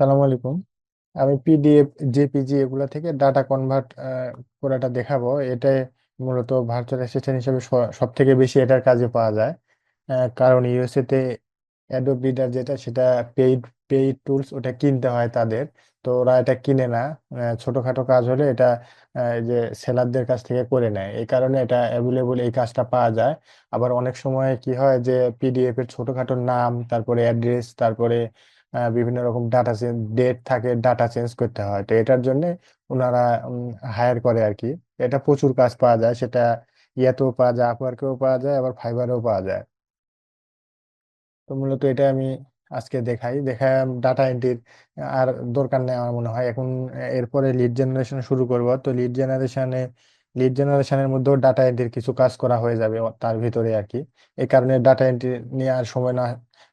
সালাম আলাইকুম। আমি পিডিএফ, জেপিজি এগুলা থেকে ডাটা কনভার্ট করাটা দেখাবো। এটাই মূলত ভার্চুয়াল অ্যাসিস্ট্যান্ট হিসেবে সব থেকে বেশি এটার কাজে পাওয়া যায়। কারণ ইউএসএ তে অ্যাডোব রিডার যেটা, সেটা পেইড পেইড টুলস ওটা কিনতে হয় তাদের। তো ওরা এটা কিনে না। ছোটখাটো কাজ হলে এটা যে সেলারদের কাছ থেকে করে নেয়। এই কারণে এটা অ্যাভেলেবল এই কাজটা পাওয়া যায়। আবার অনেক সময় কি হয় যে পিডিএফ এর ছোটখাটো নাম, তারপরে অ্যাড্রেস, তারপরে বিভিন্ন রকম ডাটা চেঞ্জ ডেট থাকে ডাটা চেঞ্জ করতে হয়। তো এটার জন্য ওনারা হায়ার করে আর কি। এটা প্রচুর কাজ পাওয়া যায়। সেটা ইয়াতেও পাওয়া যায় আপওয়ার্কেও পাওয়া যায়, আবার ফাইবারেও পাওয়া যায়। তো মূলত এটা আমি আজকে দেখাই। দেখায় ডাটা এন্ট্রির আর দরকার নেই আমার মনে হয়। এখন এরপরে লিড জেনারেশন শুরু করব। তো লিড জেনারেশনে লিড জেনারেশনের মধ্যেও ডাটা এন্ট্রির কিছু কাজ করা হয়ে যাবে তার ভিতরে আর কি। এই কারণে ডাটা এন্ট্রি নিয়ে আর সময় না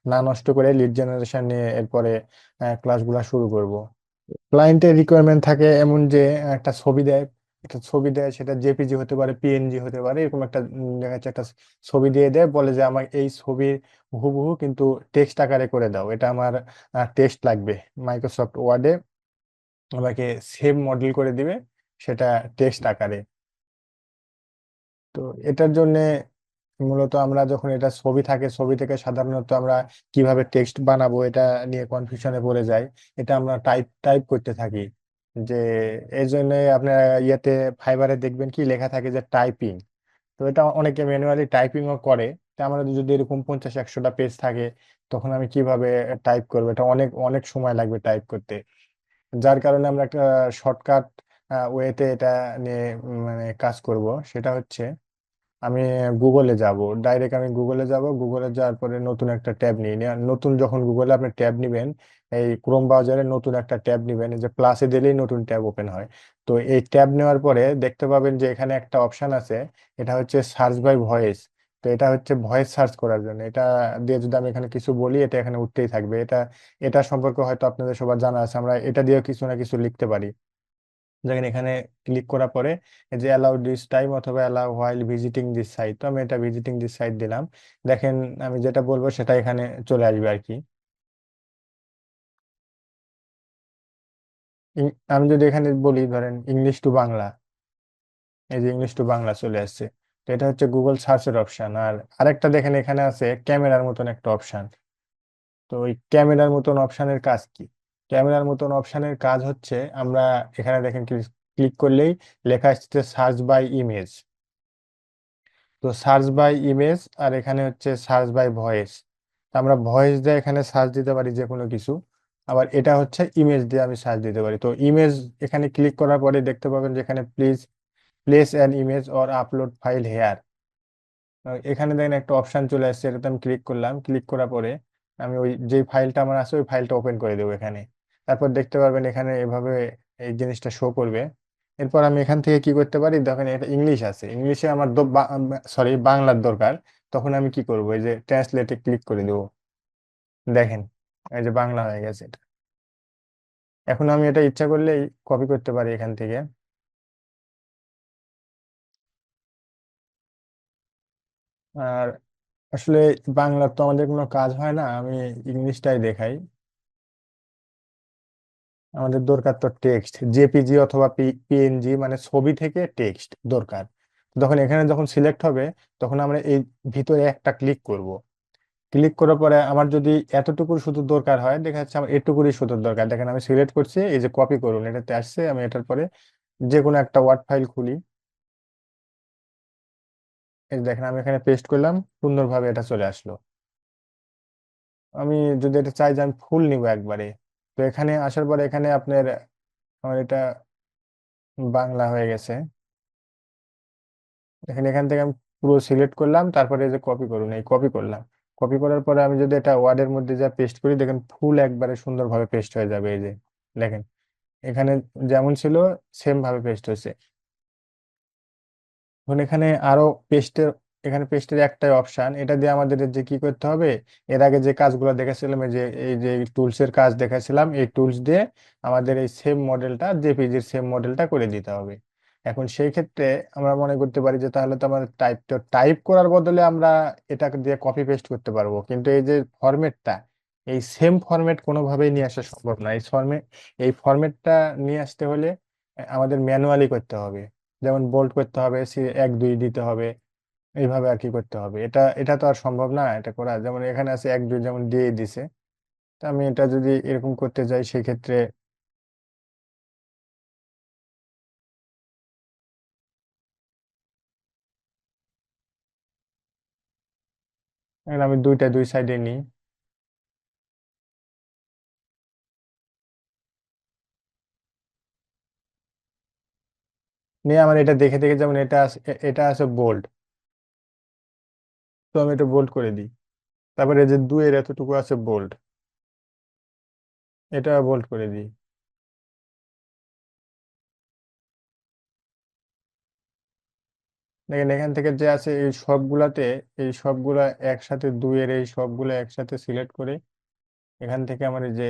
না নষ্ট করে লিড জেনারেশন নিয়ে এরপরে ক্লাসগুলো শুরু করব। ক্লায়েন্টের রিকোয়ারমেন্ট থাকে এমন যে, একটা ছবি দেয়, একটা ছবি দেয়, সেটা জেপিজি হতে পারে পিএনজি হতে পারে, এরকম একটা দেখা যাচ্ছে একটা ছবি দিয়ে দেয়, বলে যে আমার এই ছবির হুবহু কিন্তু টেক্সট আকারে করে দাও, এটা আমার টেক্সট লাগবে। মাইক্রোসফট ওয়ার্ডে আমাকে সেভ মডেল করে দিবে, সেটা টেক্সট আকারে। তো এটার জন্য মূলত আমরা যখন এটা ছবি থাকে, ছবি থেকে সাধারণত আমরা কীভাবে টেক্সট বানাবো এটা নিয়ে কনফিউশনে পড়ে যাই, এটা আমরা টাইপ টাইপ করতে থাকি। যে এই জন্য আপনারা ইয়েতে ফাইবারে দেখবেন কি লেখা থাকে যে টাইপিং তো এটা অনেকে ম্যানুয়ালি টাইপিংও করে। তা আমাদের যদি এরকম পঞ্চাশ একশোটা পেজ থাকে, তখন আমি কীভাবে টাইপ করব? এটা অনেক অনেক সময় লাগবে টাইপ করতে। যার কারণে আমরা একটা শর্টকাট ওয়েতে এটা নিয়ে মানে কাজ করব। সেটা হচ্ছে আমি গুগলে যাব। ডাইরেক্ট আমি গুগলে যাব। গুগলে যাওয়ার পরে নতুন একটা ট্যাব নিয়ে নতুন যখন গুগলে আপনি ট্যাব নিবেন, এই ক্রোম ব্রাউজারে নতুন একটা ট্যাব নিবেন যে প্লাসে দিলেই নতুন ট্যাব ওপেন হয়। তো এই ট্যাব নেওয়ার পরে দেখতে পাবেন যে এখানে একটা অপশন আছে, এটা হচ্ছে সার্চ বাই ভয়েস তো এটা হচ্ছে ভয়েস সার্চ করার জন্য। এটা দিয়ে যদি আমি এখানে কিছু বলি, এটা এখানে উঠতেই থাকবে। এটা এটা সম্পর্কে হয়তো আপনাদের সবার জানা আছে। আমরা এটা দিয়েও কিছু না কিছু লিখতে পারি। দেখেন এখানে ক্লিক করার পরে এই যে অ্যালাউ দিস টাইম অথবা allow while visiting this site তো আমি এটা ভিজিটিং দিস সাইট দিলাম। দেখেন আমি যেটা বলব সেটা এখানে চলে আসবে আর কি আমি যদি এখানে বলি ধরেন ইংলিশ টু বাংলা, এই যে ইংলিশ টু বাংলা চলে আসছে। তো এটা হচ্ছে গুগল সার্চের অপশন আর আরেকটা দেখেন এখানে আছে ক্যামেরার মতন একটা অপশন তো ওই ক্যামেরার মতন অপশনের কাজ কি? ক্যামেরার মতন অপশনের কাজ হচ্ছে, আমরা এখানে দেখেন ক্লিক করলেই লেখা আসছে সার্চ বাই ইমেজ। তো সার্চ বাই ইমেজ আর এখানে হচ্ছে সার্চ বাই ভয়েস। আমরা ভয়েস দিয়ে এখানে সার্চ দিতে পারি যে কোনো কিছু, আবার এটা হচ্ছে ইমেজ দিয়ে আমি সার্চ দিতে পারি। তো ইমেজ এখানে ক্লিক করার পরে দেখতে পাবেন যে এখানে please place an image or upload file here. এখানে দেখেন একটা অপশন চলে আসছে, এটাতে আমি ক্লিক করলাম। ক্লিক করার পরে আমি ওই যে ফাইলটা আমার আছে, ওই ফাইলটা ওপেন করে দেবো এখানে। তারপর দেখতে পারবেন এখানে এভাবে এই জিনিসটা শো করবে। এরপর আমি এখান থেকে কি করতে পারি? দেখেন এটা ইংলিশ আছে। ইংলিশে আমার সরি বাংলার দরকার। তখন আমি কি করব? এই যে ট্রান্সলেটে ক্লিক করে দেবো। দেখেন, এই যে বাংলা হয়ে গেছে এটা। এখন আমি এটা ইচ্ছা করলেই কপি করতে পারি এখান থেকে। আর আসলে বাংলার তো আমাদের কোনো কাজ হয় না। আমি ইংলিশটাই দেখাই। আমাদের দরকার তো টেক্সট জেপিজি অথবা পিএনজি মানে ছবি থেকে টেক্সট দরকার। তখন এখানে যখন সিলেক্ট হবে, তখন আমরা এই ভিতরে একটা ক্লিক করব। ক্লিক করার পরে আমার যদি এতটুকু শুধু দরকার হয়, দেখা যাচ্ছে আমার এটুকুরই শুধু দরকার। দেখেন আমি সিলেক্ট করছি, এই যে কপি করুন, এটাতে আসছে, আমি এটার পরে যে কোনো একটা ওয়ার্ড ফাইল খুলি। দেখেন আমি এখানে পেস্ট করলাম, সুন্দরভাবে এটা চলে আসলো। আমি যদি এটা চাই যে আমি ফুল নিব একবারে। তো এখানে আসার পর এখানে আপনার, আমার এটা বাংলা হয়ে গেছে। দেখেন এখান থেকে আমি পুরো সিলেক্ট করলাম, তারপরে এই যে কপি করুন, এই কপি করলাম। কপি করার পরে আমি যদি এটা ওয়ার্ডের মধ্যে যা পেস্ট করি, দেখেন ফুল একবারে সুন্দরভাবে পেস্ট হয়ে যাবে এই যে, দেখেন। এখানে যেমন ছিল সেম ভাবে পেস্ট হয়েছে। এখন এখানে আরও পেস্টের এখানে পেস্টের একটাই অপশান এটা দিয়ে আমাদের যে কি করতে হবে? এর আগে যে কাজগুলো দেখাছিলাম যে, এই যে টুলস এর কাজ দেখাছিলাম, এই টুলস দিয়ে আমাদের এই সেম মডেলটা জেপিজির সেম মডেলটা করে দিতে হবে। এখন সেই ক্ষেত্রে আমরা মনে করতে পারি যে, তাহলে তো আমাদের টাইপ তো টাইপ করার বদলে আমরা এটা দিয়ে কপি পেস্ট করতে পারব। কিন্তু এই যে ফরম্যাটটা এই সেম ফরম্যাট কোনোভাবেই নিয়ে আসা সম্ভব না। এই ফরম্যাট এই ফরম্যাটটা নিয়ে আসতে হলে আমাদের ম্যানুয়ালি করতে হবে। যেমন বোল্ড করতে হবে এক, দুই দিতে হবে। এইভাবে আর কি করতে হবে। এটা এটা তো আর সম্ভব না, এটা করা। যেমন এখানে আছে এক, দুই, যেমন দিয়ে দিছে। তা আমি এটা যদি এরকম করতে যাই, সেক্ষেত্রে আমি দুইটা, দুই সাইডে নিই। নিয়ে আমার এটা দেখে দেখে যেমন এটা এটা আছে বোল্ড তো আমি এটা বোল্ড করে দিই। তারপরে যে দুইয়ের এতটুকু আছে বোল্ড এটা বোল্ড করে দিই। দেখেন, এখান থেকে যে আছে এই সবগুলাতে, এই সবগুলা একসাথে, দুইয়ের এই সবগুলো একসাথে সিলেক্ট করে, এখান থেকে আমার যে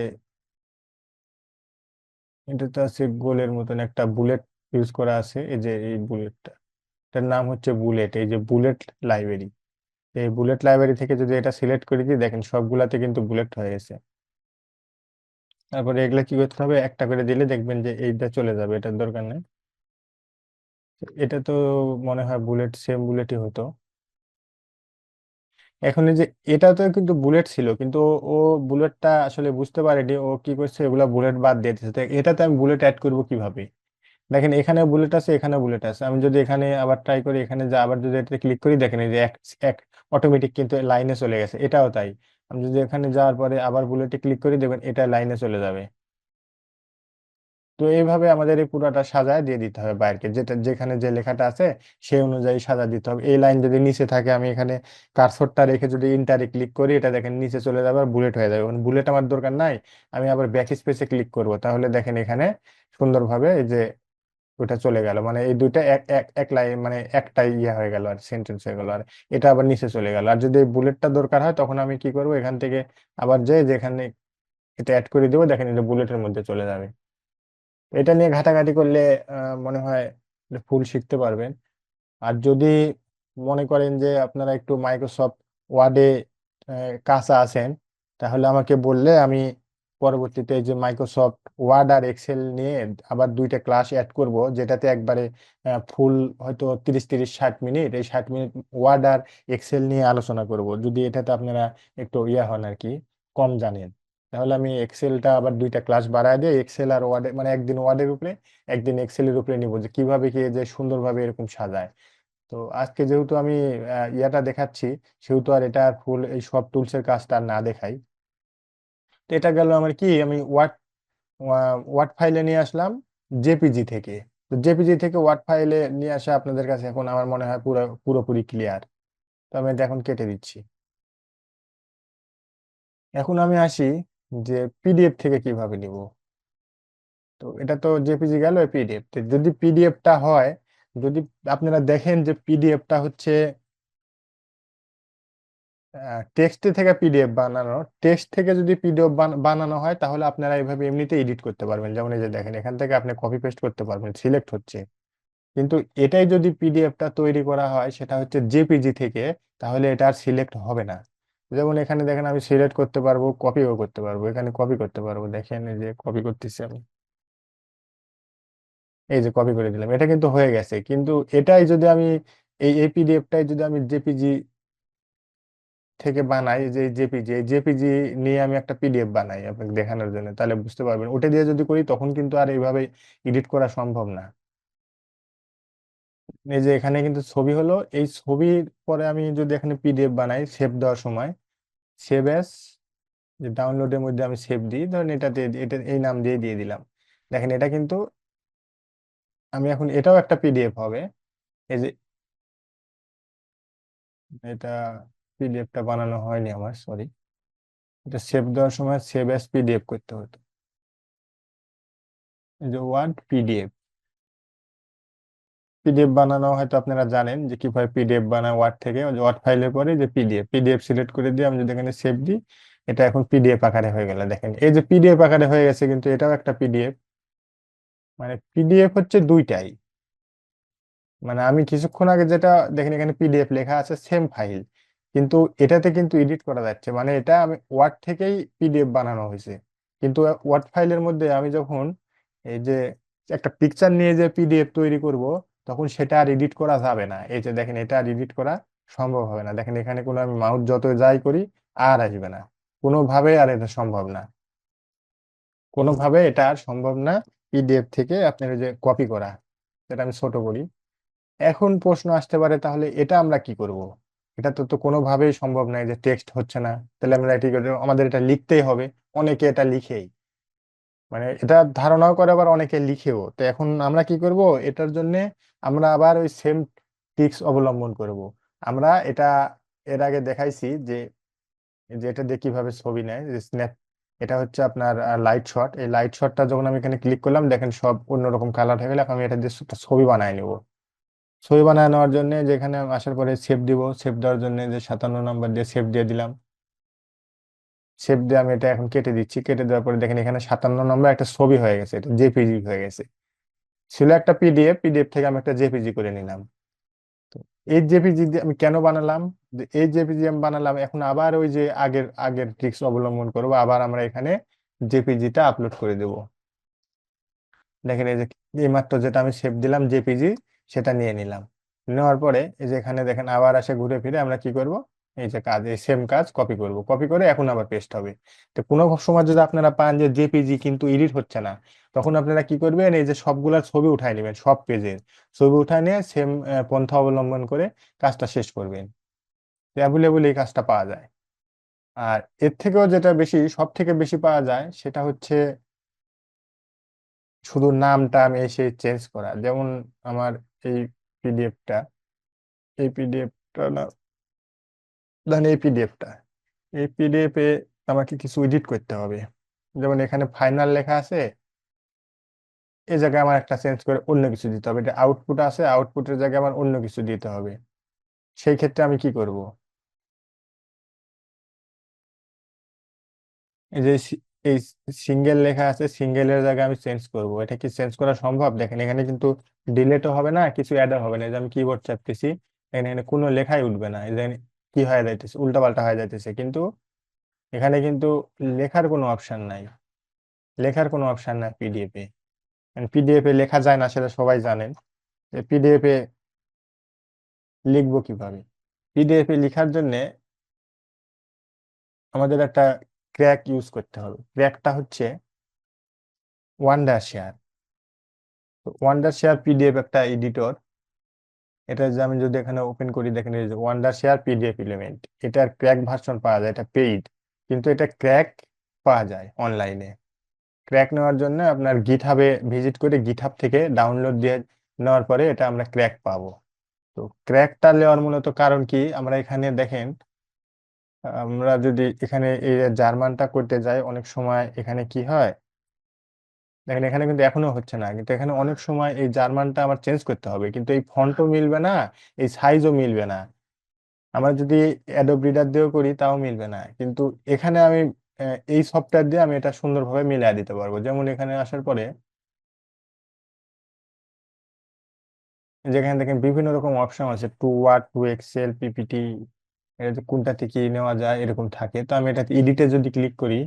এটাতে আছে গোলের মতন একটা বুলেট ইউজ করা আছে, এই যে এই বুলেটটা। এটার নাম হচ্ছে বুলেট, এই যে বুলেট লাইব্রেরি। এই বুলেট লাইব্রেরি থেকে যদি এটা সিলেক্ট করে দিই, দেখেন সবগুলাতে কিন্তু বুলেট হয়ে গেছে। তারপরে এগুলা কি করতে হবে? একটা করে দিলে দেখবেন যে এইটা চলে যাবে, এটার দরকার নেই। এটা তো মনে হয় বুলেট সেম বুলেটই হতো। এখন এই যে এটা তো কিন্তু বুলেট ছিল, কিন্তু ও বুলেটটা আসলে বুঝতে পারেনি, ও কি করছে, এগুলা বুলেট বাদ দিয়ে দিচ্ছে এটাতে আমি বুলেট অ্যাড করব কীভাবে? দেখেন এখানে বুলেট আছে এখানে বুলেট আছে। আমি যদি এখানে আবার ট্রাই করি, এখানে যা আবার যদি এটা ক্লিক করি, দেখেন এই যে এক অটোমেটিক কিন্তু লাইনে চলে গেছে, এটাও তাই। আমি যদি এখানে যাওয়ার পরে আবার বুলেটে ক্লিক করি, দেখবেন এটা লাইনে চলে যাবে। তো এইভাবে আমাদের এই পুরোটা সাজায় দিয়ে দিতে হবে বাইরকে যেটা, যেখানে যে লেখাটা আছে, সেই অনুযায়ী সাজা দিতে হবে। এই লাইন যদি নিচে থাকে, আমি এখানে কার্সরটা রেখে যদি ইন্টারে ক্লিক করি, এটা দেখেন নিচে চলে যাবে আর বুলেট হয়ে যাবে। বুলেট আমার দরকার নাই, আমি আবার ব্যাক স্পেসে ক্লিক করব। তাহলে দেখেন এখানে সুন্দরভাবে এই যে ওটা চলে গেল। মানে এই দুইটা এক এক এক লাইন মানে একটাই ইয়ে হয়ে গেল আর সেন্টেন্স হয়ে গেল। আর এটা আবার নিচে চলে গেল। আর যদি বুলেটটা দরকার হয়, তখন আমি কি করব? এখান থেকে আবার যাই, যেখানে এটা অ্যাড করে দেবো, দেখেন এটা বুলেটের মধ্যে চলে যাবে। এটা নিয়ে ঘাটাঘাটি করলে মনে হয় ফুল শিখতে পারবেন। আর যদি মনে করেন যে আপনারা একটু মাইক্রোসফট ওয়ার্ডে কাঁচা আছেন, তাহলে আমাকে বললে আমি পরবর্তীতে যে মাইক্রোসফট ওয়ার্ড আর এক্সেল নিয়ে আবার দুইটা ক্লাস অ্যাড করব, যেটাতে একবারে ফুল হয়তো তিরিশ তিরিশ, ষাট মিনিট, এই ষাট মিনিট ওয়ার্ড আর এক্সেল নিয়ে আলোচনা করব। যদি এটাতে আপনারা একটু ইয়া হন আর কি, কম জানেন। তাহলে আমি এক্সেলটা আবার দুইটা ক্লাস বাড়ায় দিয়ে এক্সেল আর ওয়ার্ডে মানে একদিন ওয়ার্ডের উপরে, একদিন এক্সেলের উপরে নিব, যে কীভাবে কি যে সুন্দরভাবে এরকম সাজায়। তো আজকে যেহেতু আমি ইয়াটা দেখাচ্ছি, সেহেতু আর এটা ফুল এই সব টুলসের কাজটা না দেখাই। তো এটা গেল আমার কি, আমি ওয়ার্ড ওয়ার্ড ফাইলে নিয়ে আসলাম জেপিজি থেকে। তো জেপিজি থেকে ওয়ার্ড ফাইলে নিয়ে আসা আপনাদের কাছে এখন আমার মনে হয় পুরো, পুরোপুরি ক্লিয়ার তো আমি এটা এখন কেটে দিচ্ছি। এখন আমি আসি যে পিডিএফ থেকে কীভাবে নিব। তো এটা তো জেপিজি গেল পিডিএফ যদি পিডিএফটা হয়, যদি আপনারা দেখেন যে পিডিএফটা হচ্ছে টেক্সট থেকে পিডিএফ বানানো টেক্সট থেকে যদি পিডিএফ বানানো হয়, তাহলে আপনারা এইভাবে এমনিতে এডিট করতে পারবেন। যেমন এই যে দেখেন, এখান থেকে আপনি কপি পেস্ট করতে পারবেন সিলেক্ট হচ্ছে। কিন্তু এটাই যদি পিডিএফটা তৈরি করা হয়, সেটা হচ্ছে জেপিজি থেকে, তাহলে এটা আর সিলেক্ট হবে না। যেমন এখানে দেখেন, আমি সিলেক্ট করতে পারব কপিও করতে পারব, এখানে কপি করতে পারব। দেখেন এই যে কপি করতেছি আমি। এই যে কপি করে দিলাম। এটা কিন্তু হয়ে গেছে। কিন্তু এটাই যদি আমি, এই এই পিডিএফটাই যদি আমি জেপিজি থেকে বানাই যে জেপিজি, এই জেপিজি নিয়ে আমি একটা পিডিএফ বানাই আপনাকে দেখানোর জন্য, তাহলে বুঝতে পারবেন। ওটা দিয়ে যদি করি তখন কিন্তু আর এইভাবে এডিট করা সম্ভব না। এই যে এখানে কিন্তু ছবি হলো, এই ছবির পরে আমি যদি এখানে পিডিএফ বানাই সেভ দেওয়ার সময়, সেভ এস যে ডাউনলোডের মধ্যে আমি সেভ দিই, ধরেন এটাতে এটা, এই নাম দিয়ে দিয়ে দিলাম। দেখেন এটা কিন্তু আমি এখন এটাও একটা পিডিএফ হবে। এই যে এটা পিডিএফটা বানানো হয়নি আমার সরি এটা সেভ দেওয়ার সময় সেভ এস পিডিএফ করতে হতো এই যে ওয়ার্ড পিডিএফ পিডিএফ বানানো হয়তো আপনারা জানেন যে কীভাবে পিডিএফ বানায় ওয়ার্ড থেকে ওয়ার্ড ফাইলের পরে যে পিডিএফ পিডিএফ সিলেক্ট করে দিয়ে আমি যদি এখানে সেভ দিই এটা এখন পিডিএফ আকারে হয়ে গেল দেখেন এই যে পিডিএফ আকারে হয়ে গেছে কিন্তু এটাও একটা পিডিএফ মানে পিডিএফ হচ্ছে দুইটাই মানে আমি কিছুক্ষণ আগে যেটা দেখেন এখানে পিডিএফ লেখা আছে সেম ফাইল কিন্তু এটাতে কিন্তু এডিট করা যাচ্ছে। মানে এটা আমি ওয়ার্ড থেকেই পিডিএফ বানানো হয়েছে। কিন্তু ওয়ার্ড ফাইলের মধ্যে আমি যখন এই যে একটা পিকচার নিয়ে যে পিডিএফ তৈরি করব, তখন সেটা আর এডিট করা যাবে না। এই যে দেখেন, এটা আর এডিট করা সম্ভব হবে না। দেখেন, এখানে কোনো আমি মাউস যত যাই করি, আর আসবে না। কোনোভাবে আর এটা সম্ভব না। কোনোভাবে এটা আর সম্ভব না পিডিএফ থেকে আপনার যে কপি করা। যেটা আমি ছোট করি। এখন প্রশ্ন আসতে পারে, তাহলে এটা আমরা কি করব? এটা তো তো কোনোভাবেই সম্ভব নয় যে টেক্সট হচ্ছে না। তাহলে আমরা এটি আমাদের এটা লিখতেই হবে। অনেকে এটা লিখেই। মানে এটা ধারণাও করে আবার অনেকে লিখেও। তো এখন আমরা কি করব? এটার জন্য আমরা আবার ওই সেম টিক্স অবলম্বন করব। আমরা এটা এর আগে দেখাইছি যে যে এটা দিয়ে কীভাবে ছবি নেয়, যে স্ন্যাপ এটা হচ্ছে আপনার লাইট শট এই লাইট শটটা যখন আমি এখানে ক্লিক করলাম, দেখেন সব অন্যরকম কালার হয়ে গেলে। এখন আমি এটা দিয়ে ছবি বানায় নেব। ছবি বানায় নেওয়ার জন্য যেখানে আসার পরে সেভ দিব সেভ দেওয়ার জন্য যে সাতান্ন নাম্বার দিয়ে সেভ দিয়ে দিলাম। সেভ দিয়ে আমি এটা এখন কেটে দিচ্ছি। কেটে দেওয়ার পরে দেখেন এখানে সাতান্ন নম্বর একটা ছবি হয়ে গেছে, এটা জেপিজি হয়ে গেছে। ছিল একটা পিডিএফ পিডিএফ থেকে আমি একটা জেপিজি করে নিলাম। তো এই জেপিজি আমি কেন বানালাম? এই জেপিজি আমি বানালাম, এখন আবার ওই যে আগের আগের ট্রিক্স অবলম্বন করব, আবার আমরা এখানে জেপিজিটা আপলোড করে দেব। দেখেন এই যে এইমাত্র যেটা আমি সেভ দিলাম জেপিজি সেটা নিয়ে নিলাম। নেওয়ার পরে এই যে এখানে দেখেন আবার আসে ঘুরে ফিরে আমরা কি করব? এই যে কাজ, এই সেম কাজ কপি করব। কপি করে এখন আবার পেস্ট হবে। তো কোনো সময় যদি আপনারা পান যে জেপিজি কিন্তু এডিট হচ্ছে না, তখন আপনারা কি করবেন? এই যে সবগুলার ছবি উঠাই নেবেন, সব পেজের। ছবি উঠায় নিয়ে সেম পন্থা অবলম্বন করে কাজটা শেষ করবেন। অ্যাভেলেবল এই কাজটা পাওয়া যায়। আর এর থেকেও যেটা বেশি সব থেকে বেশি পাওয়া যায় সেটা হচ্ছে শুধু নামটা আমি এসে চেঞ্জ করা। যেমন আমার এই পিডিএফটা এই পিডিএফটা না, ধরেন এই পিডিএফটা এই পিডিএফ আমাকে কিছু এডিট করতে হবে। যেমন এখানে ফাইনাল লেখা আছে এই জায়গায় আমার একটা চেঞ্জ করে অন্য কিছু দিতে হবে। এটা আউটপুট আছে আউটপুটের জায়গায় আমার অন্য কিছু দিতে হবে। সেই ক্ষেত্রে আমি কি করব? এই যে এই সিঙ্গেল লেখা আছে সিঙ্গেলের জায়গায় আমি চেঞ্জ করব। এটা কি চেঞ্জ করা সম্ভব? দেখেন, এখানে কিন্তু ডিলেটও হবে না, কিছু অ্যাডও হবে না। যে আমি কিবোর্ড চাপতেছি, এখানে এখানে কোনো লেখাই উঠবে না। যে কি হয়ে যাইতেছে? উল্টাপাল্টা হয়ে যাইতেছে। কিন্তু এখানে কিন্তু লেখার কোনো অপশন নাই। লেখার কোনো অপশন নাই পিডিএফ এ। পিডিএফ লেখা যায় না, সেটা সবাই জানেন পিডিএফ এ লিখব কীভাবে? পিডিএফ লেখার জন্য আমাদের একটা ক্র্যাক ইউজ করতে হবে। ক্র্যাকটা হচ্ছে Wondershare Wondershare PDF একটা এডিটর এটা যে আমি যদি এখানে ওপেন করি, দেখেন এই যে ওয়ান্ডার শেয়ার পিডিএফ এলিমেন্ট এটার ক্র্যাক ভার্সন পাওয়া যায়, এটা পেইড কিন্তু এটা ক্র্যাক পাওয়া যায় অনলাইনে ক্র্যাক নেওয়ার জন্য আপনার গিট হাবে ভিজিট করে গিটহাব থেকে ডাউনলোড দিয়ে নেওয়ার পরে এটা আমরা ক্র্যাক পাবো। তো ক্র্যাকটা নেওয়ার মূলত কারণ কি? আমরা এখানে দেখেন আমরা যদি এখানে এই জার্মানটা করতে যাই, অনেক সময় এখানে কি হয়? দেখেন, এখানে কিন্তু এখনও হচ্ছে না। কিন্তু এখানে অনেক সময় এই জার্মানটা আমার চেঞ্জ করতে হবে। কিন্তু এই ফন্টও মিলবে না, এই সাইজও মিলবে না। আমরা যদি অ্যাডোব রিডার দিয়েও করি, তাও মিলবে না। কিন্তু এখানে আমি এই সফটওয়্যার দিয়ে আমি এটা সুন্দরভাবে মিলিয়ে দিতে পারব। যেমন এখানে আসার পরে যেখানে দেখেন বিভিন্ন রকম অপশন আছে। To Word to Excel PPT এটা কোনটা থেকে নেওয়া যায় এরকম থাকে। তো আমি এটাতে এডিটে যদি ক্লিক করি,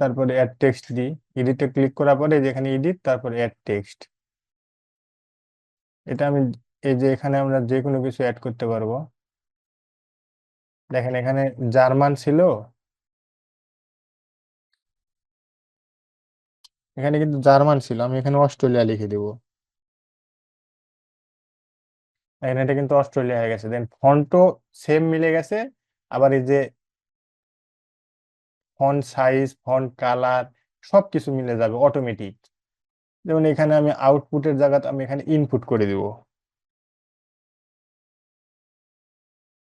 তারপরে অ্যাড টেক্সট দিই। এডিটে ক্লিক করার পরে যেখানে এডিট তারপরে অ্যাড টেক্সট এটা আমি এই যে এখানে আমরা যে কোনো কিছু অ্যাড করতে পারব। দেখেন এখানে জার্মান ছিল। এখানে কিন্তু জার্মান ছিল। আমি এখানে অস্ট্রেলিয়া লিখে দেবো। দেখেন এটা কিন্তু অস্ট্রেলিয়া হয়ে গেছে। দেন ফন্টও সেম মিলে গেছে। আবার এই যে ফন্ট সাইজ ফন্ট কালার সব কিছু মিলে যাবে অটোমেটিক যেমন এখানে আমি আউটপুটের জায়গাতে আমি এখানে ইনপুট করে দিব।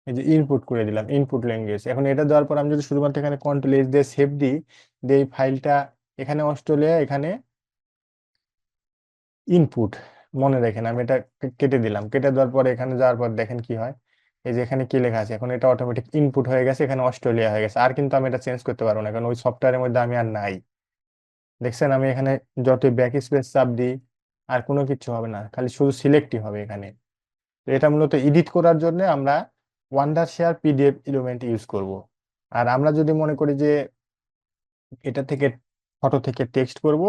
এই যে ইনপুট করে দিলাম ইনপুট ল্যাঙ্গুয়েজ এখন এটা দেওয়ার পর আমি যদি শুধুমাত্র এখানে কন্ট্রোল এস দিয়ে সেভ দিই, দিয়ে এই ফাইলটা এখানে অস্ট্রেলিয়া, এখানে ইনপুট মনে রাখেন আমি এটা কেটে দিলাম। কেটে দেওয়ার পরে এখানে যাওয়ার পর দেখেন কি হয়? এই যে এখানে কি লেখা আছে? এখন এটা অটোমেটিক ইনপুট হয়ে গেছে, এখানে অস্ট্রেলিয়া হয়ে গেছে। আর কিন্তু আমি এটা চেঞ্জ করতে পারব না, কারণ ওই সফটওয়্যারের মধ্যে আমি আর নাই। দেখছেন? আমি এখানে যত ব্যাক স্পেস চাপ দিই, আর কোনো কিছু হবে না, খালি শুধু সিলেক্টই হবে এখানে। তো এটা মূলত এডিট করার জন্য আমরা Wondershare PDF element use করব। আর আমরা যদি মনে করি যে এটা থেকে ফটো থেকে টেক্সট করব,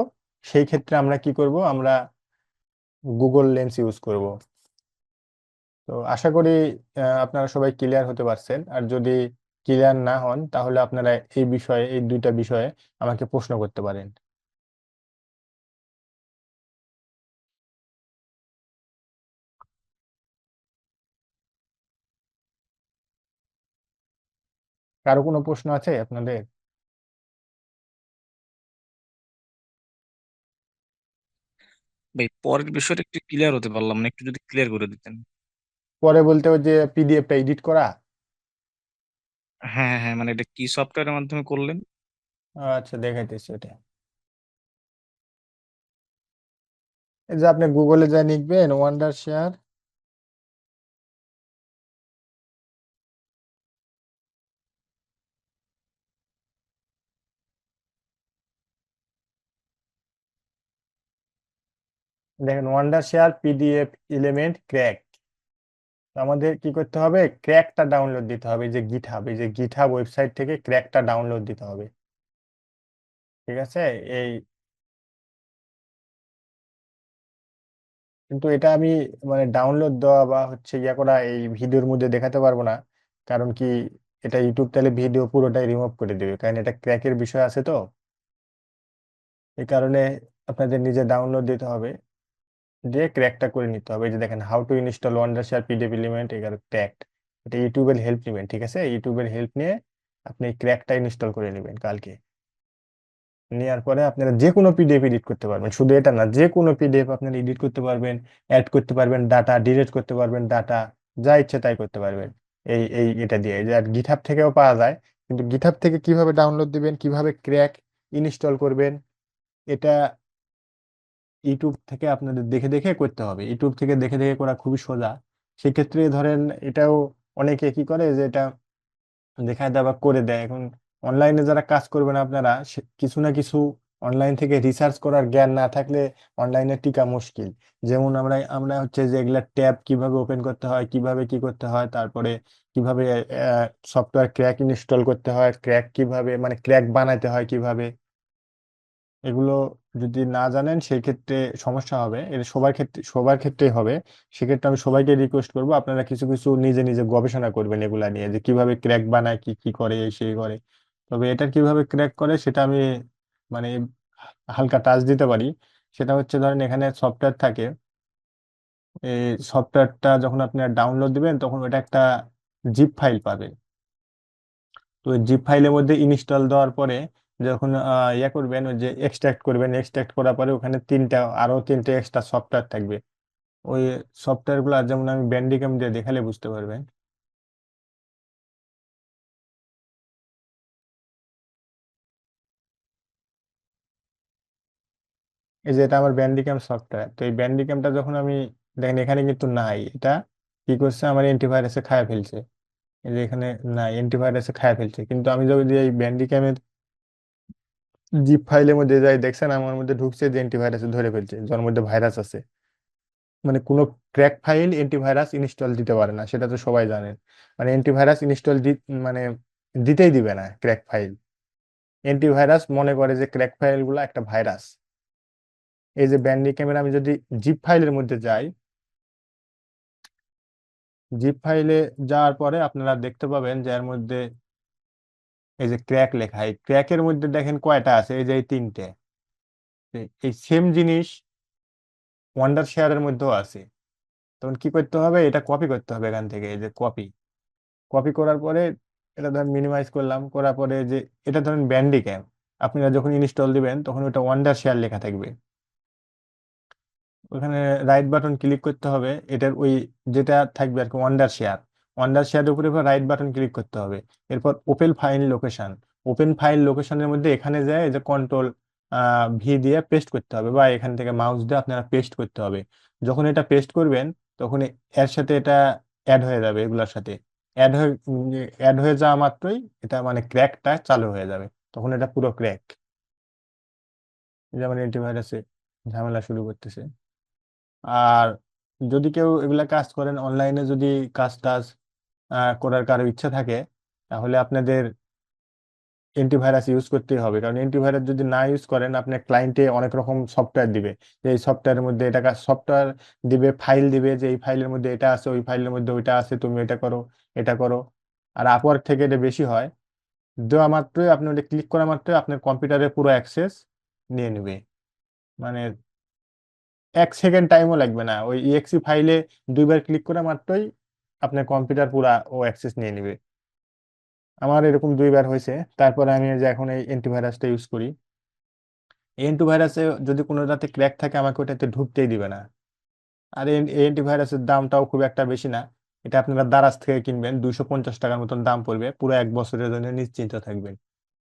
সেই ক্ষেত্রে আমরা কি করব? আমরা গুগল লেন্স ইউজ করব। তো আশা করি আপনারা সবাই ক্লিয়ার হতে পারছেন। আর যদি ক্লিয়ার না হন, তাহলে আপনারা এই বিষয়ে, এই দুইটা বিষয়ে আমাকে প্রশ্ন করতে পারেন। কারও কোনো প্রশ্ন আছে আপনাদের? ভাই পরের বিষয়টা একটু ক্লিয়ার হতে পারলাম না একটু যদি ক্লিয়ার করে দিতেন। পরে বলতে ওই যে পিডিএফটা এডিট করা? হ্যাঁ হ্যাঁ মানে এটা কি সফটওয়্যারের মাধ্যমে করলেন? আচ্ছা দেখাইতেছি এটা। এই যে আপনি গুগলে যা লিখবেন ওয়ান্ডার শেয়ার দেখেন Wondershare PDF element crack আমাদের কি করতে হবে? ক্র্যাকটা ডাউনলোড দিতে হবে যে গিটহাব এই যে গিটহাব ওয়েবসাইট থেকে ক্র্যাকটা ডাউনলোড দিতে হবে। ঠিক আছে? এই কিন্তু এটা আমি মানে ডাউনলোড দেওয়া বা হচ্ছে ইয়া করা এই ভিডিওর মধ্যে দেখাতে পারব না, কারণ কি এটা ইউটিউব তাহলে ভিডিও পুরোটাই রিমুভ করে দেবে, কারণ এটা ক্র্যাকের বিষয় আছে তো। এই কারণে আপনাদের নিজে ডাউনলোড দিতে হবে। দিয়ে ক্র্যাকটা করে নিতে হবে। এই যে দেখেন how to install Wondershare PDF element এগারো ক্র্যাকড এটা ইউটিউবের হেল্প নেবেন, ঠিক আছে? ইউটিউবের হেল্প নিয়ে আপনি ক্র্যাকটা ইনস্টল করে নেবেন কালকে। নেওয়ার পরে আপনারা যে কোনো পিডিএফ এডিট করতে পারবেন। শুধু এটা না যে কোনো পিডিএফ আপনারা এডিট করতে পারবেন অ্যাড করতে পারবেন ডাটা ডিলিট করতে পারবেন ডাটা যা ইচ্ছে তাই করতে পারবেন। এই এই এটা দিয়ে। আর গিটহাব থেকেও পাওয়া যায়, কিন্তু গিটহাব থেকে কীভাবে ডাউনলোড দিবেন, কীভাবে ক্র্যাক ইনস্টল করবেন, এটা ইউটিউব থেকে আপনাদের দেখে দেখে করতে হবে। ইউটিউব থেকে দেখে দেখে করা খুবই সোজা। সেক্ষেত্রে ধরেন এটাও অনেকে কি করে যে এটা দেখায় দেয় বা করে দেয়। এখন অনলাইনে যারা কাজ করবেন আপনারা কিছু না কিছু অনলাইন থেকে রিসার্চ করার জ্ঞান না থাকলে অনলাইনে টিকা মুশকিল। যেমন আমরা আমরা হচ্ছে যে এগুলা ট্যাব কীভাবে ওপেন করতে হয়, কীভাবে কি করতে হয়, তারপরে কীভাবে সফটওয়্যার ক্র্যাক ইনস্টল করতে হয় ক্র্যাক কীভাবে মানে ক্র্যাক বানাইতে হয় কীভাবে এগুলো যদি না জানেন সেই ক্ষেত্রে সমস্যা হবে। এটা সবার ক্ষেত্রে, সবার ক্ষেত্রেই হবে। সেক্ষেত্রে আমি সবাইকে রিকোয়েস্ট করব, আপনারা কিছু কিছু নিজে নিজে গবেষণা করবেন এগুলা নিয়ে যে কীভাবে ক্র্যাক বানায়, কি কি করে, সেই করে। তবে এটা কীভাবে ক্র্যাক করে সেটা আমি মানে হালকা টাচ দিতে পারি। সেটা হচ্ছে ধরেন এখানে সফটওয়্যার থাকে। এই সফটওয়্যারটা যখন আপনারা ডাউনলোড দিবেন, তখন ওটা একটা জিপ ফাইল পাবে। তো জিপ ফাইলের মধ্যে ইনস্টল দেওয়ার পরে যখন ইয়া করবেন, ওই যে এক্সট্রাক্ট করবেন এক্সট্রাক্ট করার পরে ওখানে তিনটা, আরও তিনটে এক্সট্রা সফটওয়্যার থাকবে। ওই সফটওয়্যারগুলো যেমন আমি ব্যান্ডিক্যাম দিয়ে দেখালে বুঝতে পারবেন। এই যে এটা আমার ব্যান্ডিক্যাম সফটওয়্যার তো এই ব্যান্ডিক্যামটা যখন আমি, দেখেন এখানে কিন্তু নাই, এটা কি করছে? আমার অ্যান্টিভাইরাসে খায় ফেলছে। এই যে এখানে নাই অ্যান্টিভাইরাসে খায় ফেলছে। কিন্তু আমি যদি এই ব্যান্ডিক্যামের জিপ ফাইলের মধ্যে যাই দেখছেন, আমার মধ্যে ঢুকছে যে অ্যান্টিভাইরাসে ধরে ফেলছে, যার মধ্যে ভাইরাস আছে। মানে কোনো ক্র্যাক ফাইল অ্যান্টিভাইরাস ইনস্টল দিতে পারে না, সেটা তো সবাই জানেন মানে অ্যান্টিভাইরাস ইনস্টল দি মানে দিতেই দিবে না ক্র্যাক ফাইল অ্যান্টিভাইরাস মনে করে যে ক্র্যাক ফাইলগুলো একটা ভাইরাস এই যে ব্যান্ডি ক্যামেরা আমি যদি জিপ ফাইলের মধ্যে যাই জিপ ফাইলে যাওয়ার পরে আপনারা দেখতে পাবেন যে এর মধ্যে এই যে ক্র্যাক লেখা, এই ক্র্যাকের মধ্যে দেখেন কয়টা আছে? এই যে এই তিনটে। এই সেম জিনিস ওয়ান্ডার শেয়ারের মধ্যেও আছে। তখন কি করতে হবে? এটা কপি করতে হবে এখান থেকে, এই যে কপি কপি করার পরে এটা ধরেন মিনিমাইজ করলাম, করার পরে যে এটা ধরেন ব্যান্ডি ক্যাম আপনারা যখন ইনস্টল দিবেন, তখন ওটা ওয়ান্ডার শেয়ার লেখা থাকবে। ওখানে রাইট বাটন ক্লিক করতে হবে, এটার ওই যেটা থাকবে আর কি ওয়ান্ডার শেয়ার ওয়ান্ডার শেয়ারের উপরে রাইট বাটন ক্লিক করতে হবে। এরপর open file location open file লোকেশনের মধ্যে এখানে যায় যে কন্ট্রোল ভি দিয়ে পেস্ট করতে হবে বা এখান থেকে মাউস দিয়ে আপনারা পেস্ট করতে হবে। যখন এটা পেস্ট করবেন, তখন এর সাথে এটা অ্যাড হয়ে যাবে এগুলোর সাথে। অ্যাড হয়ে অ্যাড হয়ে যাওয়া মাত্রই এটা মানে ক্র্যাকটা চালু হয়ে যাবে। তখন এটা পুরো ক্র্যাক যেমন অ্যান্টিভাইরাসে ঝামেলা শুরু করতেছে। আর যদি কেউ এগুলা কাজ করেন অনলাইনে যদি কাজ টাজ করার কারও ইচ্ছা থাকে, তাহলে আপনাদের অ্যান্টিভাইরাস ইউজ করতেই হবে। কারণ অ্যান্টিভাইরাস যদি না ইউজ করেন আপনার ক্লায়েন্টে অনেক রকম সফটওয়্যার দিবে। যে এই সফটওয়্যারের মধ্যে এটা সফটওয়্যার দিবে ফাইল দিবে যে এই ফাইলের মধ্যে এটা আছে, ওই ফাইলের মধ্যে ওইটা আছে, তুমি এটা করো এটা করো। আর আপওয়ার্ক থেকে এটা বেশি হয়, দেওয়া মাত্রই আপনি ওটা ক্লিক করা মাত্রই আপনার কম্পিউটারে পুরো অ্যাক্সেস নিয়ে নেবে। মানে এক সেকেন্ড টাইমও লাগবে না। ওই ইএক্সি ফাইলে দুইবার ক্লিক করা মাত্রই আপনার কম্পিউটার পুরা ও অ্যাক্সেস নিয়ে নেবে। আমার এরকম দুইবার হয়েছে। তারপরে আমি যে এখন এই অ্যান্টিভাইরাসটা ইউজ করি। অ্যান্টিভাইরাসে যদি কোনো রাতে ক্র্যাক থাকে, আমাকে ওটাতে ঢুকতেই দিবে না। আর এই অ্যান্টিভাইরাসের দামটাও খুব একটা বেশি না। এটা আপনারা দারাজ থেকে কিনবেন, দুইশো পঞ্চাশ টাকার মতন দাম পড়বে। পুরো এক বছরের জন্য নিশ্চিন্ত থাকবেন।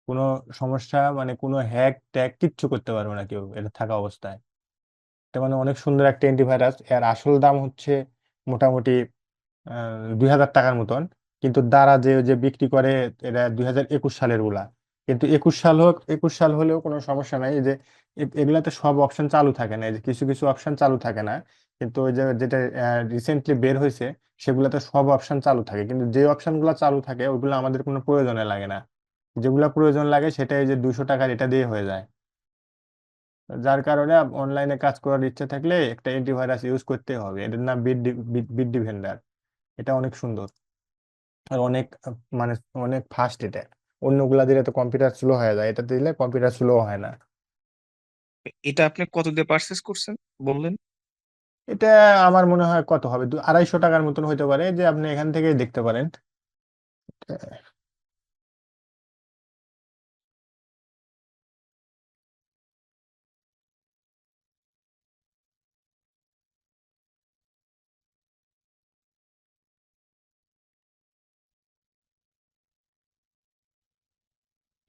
কোনো সমস্যা মানে কোনো হ্যাক ট্যাক কিচ্ছু করতে পারবে না কেউ এটা থাকা অবস্থায়। এটা মানে অনেক সুন্দর একটা অ্যান্টিভাইরাস এর আসল দাম হচ্ছে মোটামুটি দুই হাজার টাকার মতন। কিন্তু দ্বারা যে যে বিক্রি করে, এটা দুই হাজার একুশ সালেরগুলা। কিন্তু একুশ সাল হোক, একুশ সাল হলেও কোনো সমস্যা নাই যে এগুলাতে সব অপশন চালু থাকে না। যে কিছু কিছু অপশন চালু থাকে না। কিন্তু ওই যে, যেটা রিসেন্টলি বের হয়েছে, সেগুলাতে সব অপশন চালু থাকে। কিন্তু যে অপশনগুলা চালু থাকে ওইগুলো আমাদের কোনো প্রয়োজনে লাগে না। যেগুলা প্রয়োজন লাগে, সেটা এই যে দুশো টাকার এটা দিয়ে হয়ে যায়। যার কারণে অনলাইনে কাজ করার ইচ্ছা থাকলে একটা অ্যান্টিভাইরাস ইউজ করতে হবে। এটার নাম বিট বিট ডিফেন্ডার এটা অনেক সুন্দর। আর অনেক মানে অনেক ফাস্ট এটা। অন্যগুলা দিলে তো কম্পিউটার স্লো হয়ে যায়। এটা দিলে কম্পিউটার স্লো হয় না। এটা আপনি কত দিয়ে পারচেস করছেন বললেন? এটা আমার মনে হয় কত হবে? আড়াইশো টাকার মতন হইতে পারে যে আপনি এখান থেকে দেখতে পারেন।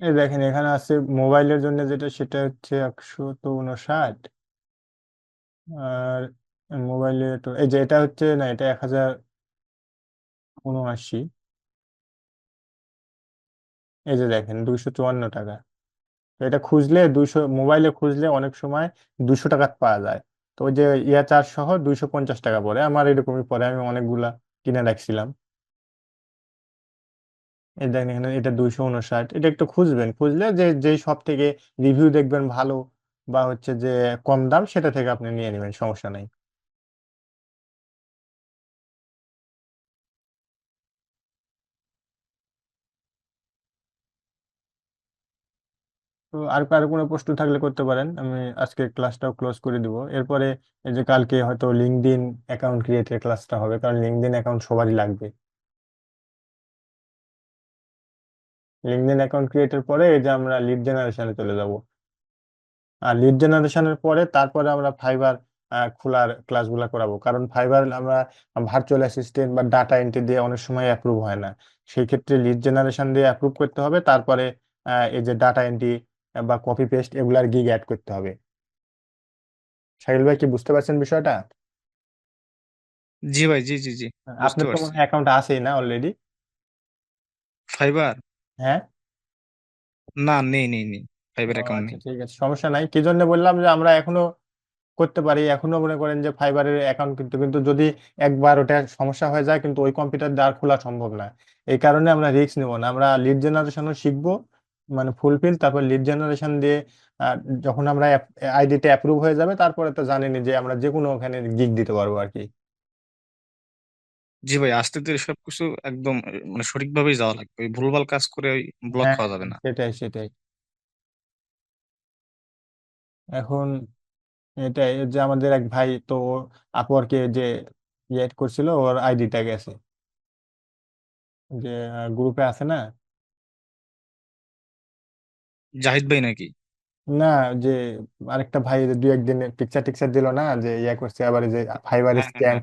এই দেখেন, এখানে আছে মোবাইলের জন্য যেটা, সেটা হচ্ছে একশো তো উনষাট আর মোবাইলে তো, এই যে এটা হচ্ছে, না, এটা এক হাজার উনআশি। এই যে দেখেন, দুইশো চুয়ান্ন টাকা। এটা খুঁজলে দুইশো, মোবাইলে খুঁজলে অনেক সময় দুশো টাকা পাওয়া যায়। তো ওই যে ইয়া চার্জ সহ দুইশো পঞ্চাশ টাকা পড়ে। আমার এরকমই পরে আমি অনেকগুলা কিনে রাখছিলাম। দেখেন এখানে এটা দুইশো উনষাট এটা একটু খুঁজবেন, খুঁজলে যে যেই সব থেকে রিভিউ দেখবেন ভালো বা হচ্ছে যে কম দাম সেটা থেকে আপনি নিয়ে নেবেন, সমস্যা নাই। তো আর কারও কোনো প্রশ্ন থাকলে করতে পারেন, আমি আজকে ক্লাসটাও ক্লোজ করে দিব। এরপরে এই যে কালকে হয়তো লিঙ্কডইন অ্যাকাউন্ট ক্রিয়েটের ক্লাসটা হবে, কারণ লিঙ্কডইন অ্যাকাউন্ট সবারই লাগবে। লিঙ্কডইন অ্যাকাউন্ট ক্রিয়েটের পরে এই যে আমরা লিড জেনারেশনে চলে যাব। আর লিড জেনারেশনের পরে তারপরে আমরা ফাইবার খোলার ক্লাসগুলো করাবো। কারণ ফাইবার আমরা ভার্চুয়াল অ্যাসিস্ট্যান্ট বা ডাটা এন্ট্রি দিয়ে অনেক সময় অ্যাপ্রুভ হয় না। সেই ক্ষেত্রে লিড জেনারেশন দিয়ে অ্যাপ্রুভ করতে হবে তারপরে এই যে ডাটা এন্ট্রি বা কপি পেস্ট এগুলার গিগ অ্যাড করতে হবে। সাহিল ভাই কি বুঝতে পারছেন বিষয়টা? জি ভাই জি জি জি আপনার তো মনে অ্যাকাউন্ট আছেই না অলরেডি ফাইবার হ্যাঁ? না নেই নেই নেই। ফাইবার ও অ্যাকাউন্ট আচ্ছা নেই। ঠিক আছে সমস্যা নাই। কি জন্য বললাম যে আমরা এখনও করতে পারি এখনও মনে করেন যে ফাইবারের অ্যাকাউন্ট কিন্তু কিন্তু যদি একবার ওটা সমস্যা হয়ে যায় কিন্তু ওই কম্পিউটার দিয়ে আর খোলা সম্ভব না। এই কারণে আমরা রিস্ক নেব না। আমরা লিড জেনারেশনও শিখব মানে ফুলফিল তারপর লিড জেনারেশন দিয়ে আহ, যখন আমরা আইডিটা অ্যাপ্রুভ হয়ে যাবে তারপরে তো জানেনি যে আমরা যে কোনো ওখানে গিগ দিতে পারব আর কি। জি ভাই আস্তে ধীরে সবকিছু একদম মানে সঠিকভাবেই যাওয়া লাগবে। ওই ভুলভাল কাজ করে ওই ব্লক হ্যাঁ খাওয়া যাবে না। সেটাই সেটাই। এখন এটাই যে আমাদের এক ভাই তো আপওয়ার্কে যে ইয়ে করছিল ওর আইডিটা গেছে। যে গ্রুপে আছে না? জাহিদ ভাই নাকি? না যে আরেকটা ভাই যে দুই একদিন পিকচার টিকচার দিল না যে ইয়ে করছে আবার এই যে ফাইবার হ্যাঁ হ্যাঁ। স্ক্যাম হ্যাঁ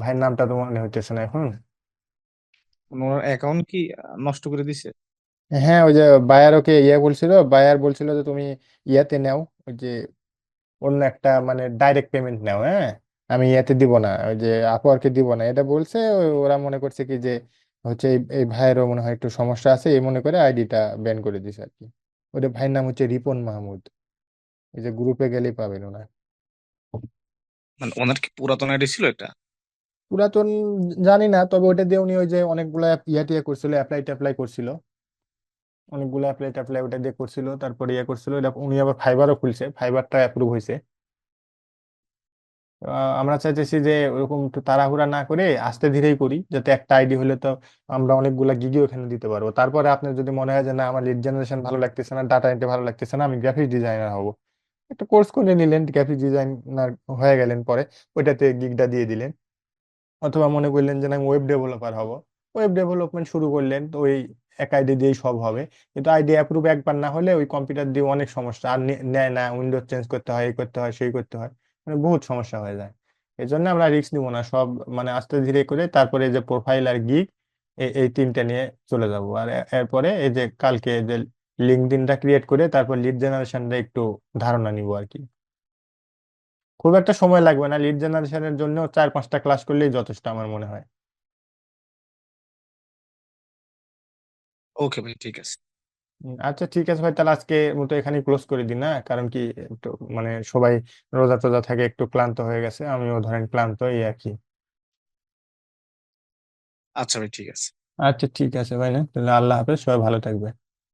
ভাইয়ের নামটা তো মনে হইতেছে না এখন। ওনার অ্যাকাউন্ট কি নষ্ট করে দিছে? হ্যাঁ ওই যে বায়ার ওকে ইয়ে বলছিল বায়ার বলছিল যে তুমি ইয়াতে নাও ওই যে অন্য একটা মানে ডাইরেক্ট পেমেন্ট নাও হ্যাঁ? আমি ইয়াতে দিব না ওই যে আপওয়ার্কে দিব না। এটা বলছে ও- ওরা মনে করছে কি যে হচ্ছে এই এই ভাইয়েরও মনে হয় একটু সমস্যা আছে এই মনে করে আইডিটা ব্যান করে দিছে আর কি। ওদের ভাইয়ের নাম হচ্ছে রিপন মাহমুদ। এই যে গ্রুপে গেলেই পাবেন ওনার। মানে ওনার কি পুরাতন আইডি ছিল এটা? পুরাতন জানি না, তবে ওটা দিয়ে উনি ওই যে অনেকগুলো ইয়া টিয়া করছিল অ্যাপ্লাই ট্যাপ্লাই করছিল। অনেকগুলো অ্যাপ্লাই ট্যাপ্লাই ওটা দিয়ে করছিল, তারপরে ইয়ে করছিল, এটা উনি আবার ফাইবারও খুলছে ফাইবারটা অ্যাপ্রুভ হয়েছে। আমরা চাইতেছি যে ওরকম একটু তাড়াহুড়া না করে আস্তে ধীরেই করি, যাতে একটা আইডি হলে তো আমরা অনেকগুলা গিগি ওখানে দিতে পারব। তারপরে আপনার যদি মনে হয় যে না, আমার লিড জেনারেশন ভালো লাগতেছে না ডাটা এন্ট্রি ভালো লাগতেছে না, আমি গ্রাফিক্স ডিজাইনার হব। একটা কোর্স করে নিলেন গ্রাফিক্স ডিজাইনার হয়ে গেলেন পরে, ওইটাতে গিগটা দিয়ে দিলেন। অথবা মনে করলেন যে আমি ওয়েব ডেভেলপার হব। ওয়েব ডেভেলপমেন্ট শুরু করলেন, তো ওই এক আইডি দিয়েই সব হবে। কিন্তু আইডি অ্যাপ্রুভ একবার না হলে ওই কম্পিউটার দিয়ে অনেক সমস্যা। আর নেয় না উইন্ডোজ চেঞ্জ করতে হয়, এই করতে হয়, সেই করতে হয়। মানে বহুত সমস্যা হয়ে যায়। এই জন্য আমরা রিস্ক নিব না। সব মানে আস্তে ধীরে করে তারপরে যে প্রোফাইল আর গিগ এই তিনটা নিয়ে চলে যাব। আর এরপরে এই যে কালকে যে লিঙ্কডইনটা ক্রিয়েট করে তারপর লিড জেনারেশনটা একটু ধারণা নিব আর কি। খুব একটা সময় লাগবে না। লিড জেনারেশনের জন্য চার পাঁচটা ক্লাস করলেই যথেষ্ট আমার মনে হয়। ওকে ভাই ঠিক আছে। আচ্ছা ঠিক আছে ভাই তাহলে আজকে মতো এখানে ক্লোজ করে দিন না? কারণ কি একটু মানে সবাই রোজা টোজা থাকে একটু ক্লান্ত হয়ে গেছে আমিও ধরেন ক্লান্ত এই আর কি আচ্ছা ভাই ঠিক আছে। আচ্ছা ঠিক আছে ভাই না? তাহলে আল্লাহ হাফেজ সবাই ভালো থাকবে